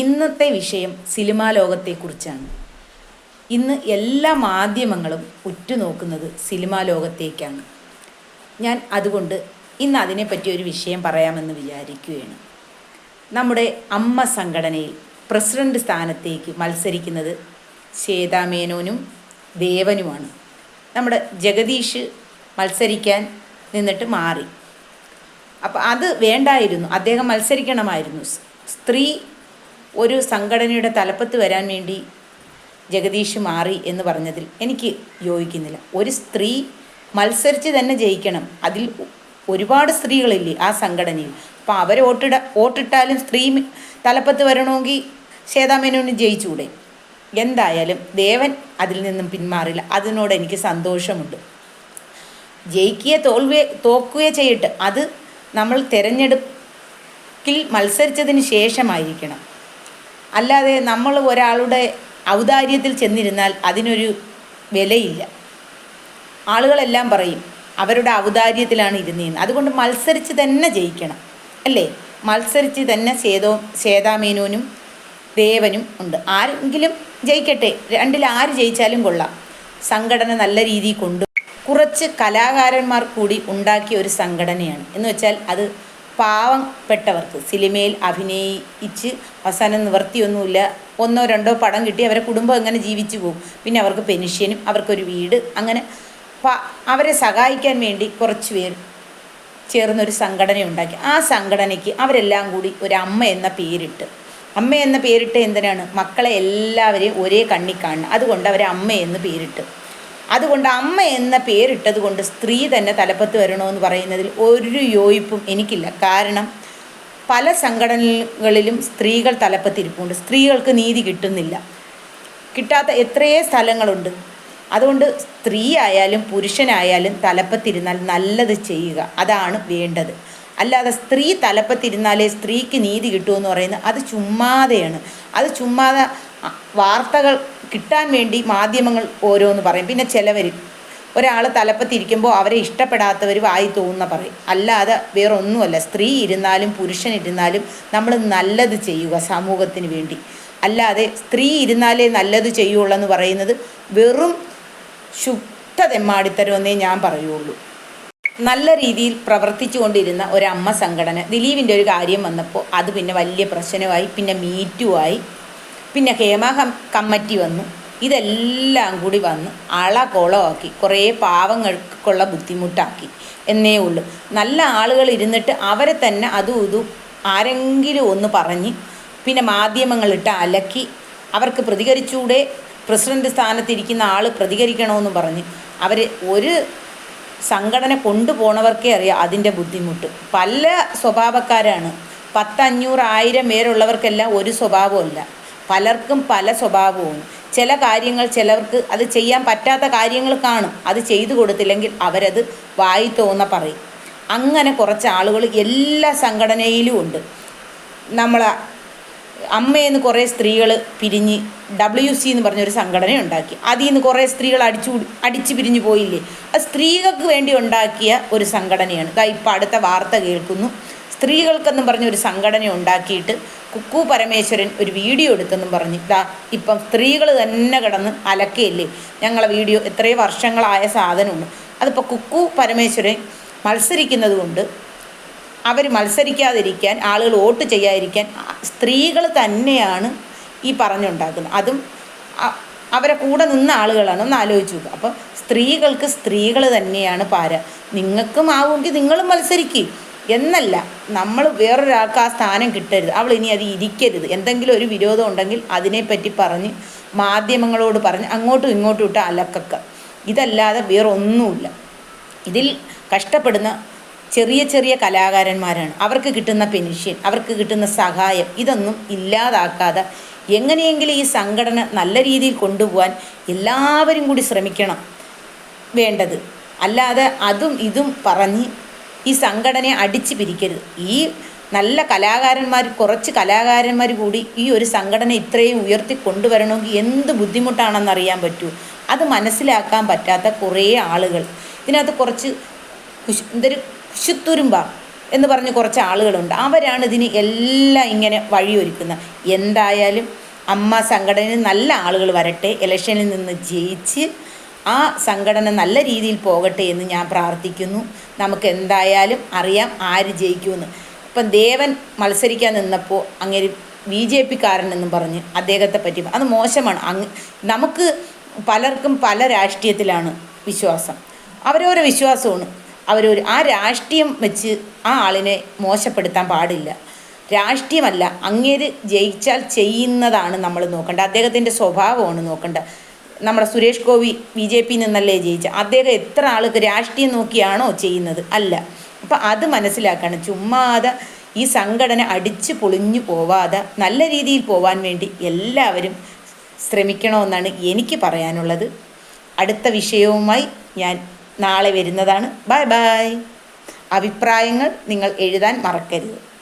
ഇന്നത്തെ വിഷയം സിനിമാ ലോകത്തെക്കുറിച്ചാണ്. ഇന്ന് എല്ലാ മാധ്യമങ്ങളും ഉറ്റുനോക്കുന്നത് സിനിമാ ലോകത്തേക്കാണ്. ഞാൻ അതുകൊണ്ട് ഇന്ന് അതിനെപ്പറ്റി ഒരു വിഷയം പറയാമെന്ന് വിചാരിക്കുകയാണ്. നമ്മുടെ അമ്മ സംഘടനയിൽ പ്രസിഡന്റ് സ്ഥാനത്തേക്ക് മത്സരിക്കുന്നത് ശ്വേതാമേനോനും ദേവനുമാണ്. നമ്മുടെ ജഗദീഷ് മത്സരിക്കാൻ നിന്നിട്ട് മാറി. അപ്പോൾ അത് വേണ്ടായിരുന്നു. അദ്ദേഹം മത്സരിക്കണമായിരുന്നു. സ്ത്രീ ഒരു സംഘടനയുടെ തലപ്പത്ത് വരാൻ വേണ്ടി ജഗദീഷ് മാറി എന്ന് പറഞ്ഞതിൽ എനിക്ക് യോജിക്കുന്നില്ല. ഒരു സ്ത്രീ മത്സരിച്ച് തന്നെ ജയിക്കണം. അതിൽ ഒരുപാട് സ്ത്രീകളില്ലേ ആ സംഘടനയിൽ. അപ്പോൾ അവർ വോട്ടിട വോട്ടിട്ടാലും സ്ത്രീ തലപ്പത്ത് വരണമെങ്കിൽ ശ്വേതാമേനോന് ജയിച്ചുകൂടെ എന്തായാലും ദേവൻ അതിൽ നിന്നും പിന്മാറില്ല. അതിനോട് എനിക്ക് സന്തോഷമുണ്ട്. ജയിക്കുകയെ തോൽവിയെ തോക്കുകയോ ചെയ്യട്ടെ. അത് നമ്മൾ തിരഞ്ഞെടുപ്പിൽ മത്സരിച്ചതിന് ശേഷമായിരിക്കണം. അല്ലാതെ നമ്മൾ ഒരാളുടെ ഔദാര്യത്തിൽ ചെന്നിരുന്നാൽ അതിനൊരു വിലയില്ല. ആളുകളെല്ലാം പറയും അവരുടെ ഔദാര്യത്തിലാണ് ഇരുന്നതെന്ന് അതുകൊണ്ട് മത്സരിച്ച് തന്നെ ജയിക്കണം അല്ലേ? മത്സരിച്ച് തന്നെ സേതോ സേതാമേനോനും ദേവനും ഉണ്ട്. ആരെങ്കിലും ജയിക്കട്ടെ. രണ്ടിൽ ആര് ജയിച്ചാലും കൊള്ളാം. സംഘടന നല്ല രീതിയിൽ കൊണ്ടു കുറച്ച് കലാകാരന്മാർ കൂടി ഉണ്ടാക്കിയ ഒരു സംഘടനയാണ്. എന്ന് വെച്ചാൽ അത് പാവപ്പെട്ടവർക്ക് സിനിമയിൽ അഭിനയിച്ച് അവസാനം നിവർത്തിയൊന്നുമില്ല. ഒന്നോ രണ്ടോ പടം കിട്ടി അവരെ കുടുംബം എങ്ങനെ ജീവിച്ചു പോകും? പിന്നെ അവർക്ക് പെൻഷനും അവർക്കൊരു വീട് അങ്ങനെ അവരെ സഹായിക്കാൻ വേണ്ടി കുറച്ച് പേർ ചേർന്നൊരു സംഘടന ഉണ്ടാക്കി ആ സംഘടനയ്ക്ക് അവരെല്ലാം കൂടി ഒരു അമ്മ എന്ന പേരിട്ട്. അമ്മ എന്ന പേരിട്ട് എന്തിനാണ്? മക്കളെ എല്ലാവരെയും ഒരേ കണ്ണി കാണണം അതുകൊണ്ട് അവരെ അമ്മ പേരിട്ട്. അതുകൊണ്ട് അമ്മ എന്ന പേരിട്ടത് കൊണ്ട് സ്ത്രീ തന്നെ തലപ്പത്ത് വരണമെന്ന് പറയുന്നതിൽ ഒരു യോയിപ്പും എനിക്കില്ല. കാരണം പല സംഘടനകളിലും സ്ത്രീകൾ തലപ്പത്തിരിപ്പുണ്ട്. സ്ത്രീകൾക്ക് നീതി കിട്ടുന്നില്ല. കിട്ടാത്ത എത്രയേ സ്ഥലങ്ങളുണ്ട്. അതുകൊണ്ട് സ്ത്രീ ആയാലും പുരുഷനായാലും തലപ്പത്തിരുന്നാൽ നല്ലത് ചെയ്യുക. അതാണ് വേണ്ടത്. അല്ലാതെ സ്ത്രീ തലപ്പത്തിരുന്നാലേ സ്ത്രീക്ക് നീതി കിട്ടുമെന്ന് പറയുന്നത് അത് ചുമ്മാതെയാണ്. അത് ചുമ്മാതെ വാർത്തകൾ കിട്ടാൻ വേണ്ടി മാധ്യമങ്ങൾ ഓരോന്ന് പറയും. പിന്നെ ചിലവർ ഒരാൾ തലപ്പത്തിരിക്കുമ്പോൾ അവരെ ഇഷ്ടപ്പെടാത്തവർ വായി തോന്നുന്ന പറയും. അല്ലാതെ വേറൊന്നുമല്ല. സ്ത്രീ ഇരുന്നാലും പുരുഷൻ ഇരുന്നാലും നമ്മൾ നല്ലത് ചെയ്യുക സമൂഹത്തിന് വേണ്ടി. അല്ലാതെ സ്ത്രീ ഇരുന്നാലേ നല്ലത് ചെയ്യുള്ളൂ എന്ന് പറയുന്നത് വെറും ശുദ്ധ തെമ്മാടിത്തരമെന്നേ ഞാൻ പറയുള്ളൂ. നല്ല രീതിയിൽ പ്രവർത്തിച്ചു കൊണ്ടിരുന്ന ഒരമ്മ സംഘടന ദിലീപിന്റെ ഒരു കാര്യം വന്നപ്പോൾ അത് പിന്നെ വലിയ പ്രശ്നമായി പിന്നെ മീറ്റുമായി പിന്നെ ഹേമ കമ്മറ്റി വന്നു. ഇതെല്ലാം കൂടി വന്ന് അളകോളമാക്കി കുറേ പാവങ്ങൾക്കുള്ള ബുദ്ധിമുട്ടാക്കി. എന്നേ ഉള്ളൂ. നല്ല ആളുകൾ ഇരുന്നിട്ട് അവരെ തന്നെ അതും ഇതും ആരെങ്കിലും ഒന്ന് പറഞ്ഞ് പിന്നെ മാധ്യമങ്ങളിട്ട് അലക്കി. അവർക്ക് പ്രതികരിച്ചൂടെ. പ്രസിഡന്റ് സ്ഥാനത്തിരിക്കുന്ന ആൾ പ്രതികരിക്കണമെന്ന് പറഞ്ഞ്. അവർ ഒരു സംഘടന കൊണ്ടുപോണവർക്കേ അറിയാം അതിന്റെ ബുദ്ധിമുട്ട്. പല സ്വഭാവക്കാരാണ്. പത്തഞ്ഞൂറ് ആയിരം പേരുള്ളവർക്കെല്ലാം ഒരു സ്വഭാവമല്ല പലർക്കും പല സ്വഭാവവും. ചില കാര്യങ്ങൾ ചിലർക്ക് അത് ചെയ്യാൻ പറ്റാത്ത കാര്യങ്ങൾ കാണും. അത് ചെയ്തു കൊടുത്തില്ലെങ്കിൽ അവരത് വായി തോന്ന പറയും. അങ്ങനെ കുറച്ച് ആളുകൾ എല്ലാ സംഘടനയിലും ഉണ്ട്. നമ്മളെ അമ്മയെന്ന് കുറേ സ്ത്രീകൾ പിരിഞ്ഞ് ഡബ്ല്യു സി എന്ന് പറഞ്ഞൊരു സംഘടന ഉണ്ടാക്കി. അതിൽ നിന്ന് കുറേ സ്ത്രീകൾ അടിച്ചു അടിച്ചു പിരിഞ്ഞു പോയില്ലേ? അത് സ്ത്രീകൾക്ക് വേണ്ടി ഉണ്ടാക്കിയ ഒരു സംഘടനയാണ്. ഇതാ ഇപ്പം അടുത്ത വാർത്ത കേൾക്കുന്നു. സ്ത്രീകൾക്കെന്നും പറഞ്ഞ ഒരു സംഘടന ഉണ്ടാക്കിയിട്ട് കുക്കു പരമേശ്വരൻ ഒരു വീഡിയോ എടുത്തെന്നും പറഞ്ഞ്. ഇതാ ഇപ്പം സ്ത്രീകൾ തന്നെ കിടന്ന് അലക്കയില്ലേ? ഞങ്ങളെ വീഡിയോ എത്രയോ വർഷങ്ങളായ സാധനമുണ്ട്. അതിപ്പോൾ കുക്കു പരമേശ്വരൻ മത്സരിക്കുന്നത് കൊണ്ട് അവർ മത്സരിക്കാതിരിക്കാൻ ആളുകൾ വോട്ട് ചെയ്യാതിരിക്കാൻ സ്ത്രീകൾ തന്നെയാണ് ഈ പറഞ്ഞുണ്ടാക്കുന്നത്. അതും അവരെ കൂടെ നിന്ന ആളുകളാണ്. ഒന്ന് ആലോചിച്ച് നോക്കുക അപ്പം സ്ത്രീകൾക്ക് സ്ത്രീകൾ തന്നെയാണ് പാര. നിങ്ങൾക്കും ആവുമെങ്കിൽ നിങ്ങളും മത്സരിക്കുക എന്നല്ല നമ്മൾ വേറൊരാൾക്ക് ആ സ്ഥാനം കിട്ടരുത്. അവൾ ഇനി അത് ഇരിക്കരുത്. എന്തെങ്കിലും ഒരു വിരോധം ഉണ്ടെങ്കിൽ അതിനെപ്പറ്റി പറഞ്ഞ് മാധ്യമങ്ങളോട് പറഞ്ഞ് അങ്ങോട്ടും ഇങ്ങോട്ടും ഇട്ട് അലക്കക്ക. ഇതല്ലാതെ വേറൊന്നുമില്ല. ഇതിൽ കഷ്ടപ്പെടുന്ന ചെറിയ ചെറിയ കലാകാരന്മാരാണ്. അവർക്ക് കിട്ടുന്ന പെൻഷൻ അവർക്ക് കിട്ടുന്ന സഹായം ഇതൊന്നും ഇല്ലാതാക്കാതെ എങ്ങനെയെങ്കിലും ഈ സംഘടന നല്ല രീതിയിൽ കൊണ്ടുപോകാൻ എല്ലാവരും കൂടി ശ്രമിക്കണം വേണ്ടത്. അല്ലാതെ അതും ഇതും പറഞ്ഞ് ഈ സംഘടനയെ അടിച്ചു പിരിക്കരുത്. ഈ നല്ല കലാകാരന്മാർ കുറച്ച് കലാകാരന്മാർ കൂടി ഈ ഒരു സംഘടന ഇത്രയും ഉയർത്തി കൊണ്ടുവരണമെങ്കിൽ എന്ത് ബുദ്ധിമുട്ടാണെന്നറിയാൻ പറ്റൂ. അത് മനസ്സിലാക്കാൻ പറ്റാത്ത കുറേ ആളുകൾ. ഇതിനകത്ത് കുറച്ച് കുശ് എന്തൊരു കുശുത്തുരുമ്പ എന്ന് പറഞ്ഞ് കുറച്ച് ആളുകളുണ്ട്. അവരാണ് ഇതിന് എല്ലാം ഇങ്ങനെ വഴിയൊരുക്കുന്നത്. എന്തായാലും അമ്മ സംഘടനയിൽ നല്ല ആളുകൾ വരട്ടെ. ഇലക്ഷനിൽ നിന്ന് ജയിച്ച് ആ സംഘടന നല്ല രീതിയിൽ പോകട്ടെ എന്ന് ഞാൻ പ്രാർത്ഥിക്കുന്നു. നമുക്ക് എന്തായാലും അറിയാം ആര് ജയിക്കുമെന്ന്. ഇപ്പം ദേവൻ മത്സരിക്കാൻ നിന്നപ്പോൾ അങ്ങനെ ബി ജെ പിക്കാരനെന്നും പറഞ്ഞ് അദ്ദേഹത്തെ പറ്റി അത് മോശമാണ്. അങ്ങ് നമുക്ക് പലർക്കും പല രാഷ്ട്രീയത്തിലാണ് വിശ്വാസം. അവരോരോ വിശ്വാസമാണ്. അവരൊരു ആ രാഷ്ട്രീയം വെച്ച് ആ ആളിനെ മോശപ്പെടുത്താൻ പാടില്ല. രാഷ്ട്രീയമല്ല അങ്ങേര് ജയിച്ചാൽ ചെയ്യുന്നതാണ് നമ്മൾ നോക്കേണ്ടത്. അദ്ദേഹത്തിന്റെ സ്വഭാവമാണ് നോക്കേണ്ടത്. നമ്മുടെ സുരേഷ് ഗോപി ബി ജെ പിയിൽ നിന്നല്ലേ ജയിച്ച? അദ്ദേഹം എത്ര ആൾക്ക് രാഷ്ട്രീയം നോക്കിയാണോ ചെയ്യുന്നത്? അല്ല. അപ്പം അത് മനസ്സിലാക്കണം. ചുമ്മാതെ ഈ സംഘടന അടിച്ച് പൊളിഞ്ഞു പോവാതെ നല്ല രീതിയിൽ പോവാൻ വേണ്ടി എല്ലാവരും ശ്രമിക്കണമെന്നാണ് എനിക്ക് പറയാനുള്ളത്. അടുത്ത വിഷയവുമായി ഞാൻ നാളെ വരുന്നതാണ്. Bye bye. അഭിപ്രായങ്ങൾ നിങ്ങൾ എഴുതാൻ മറക്കരുത്.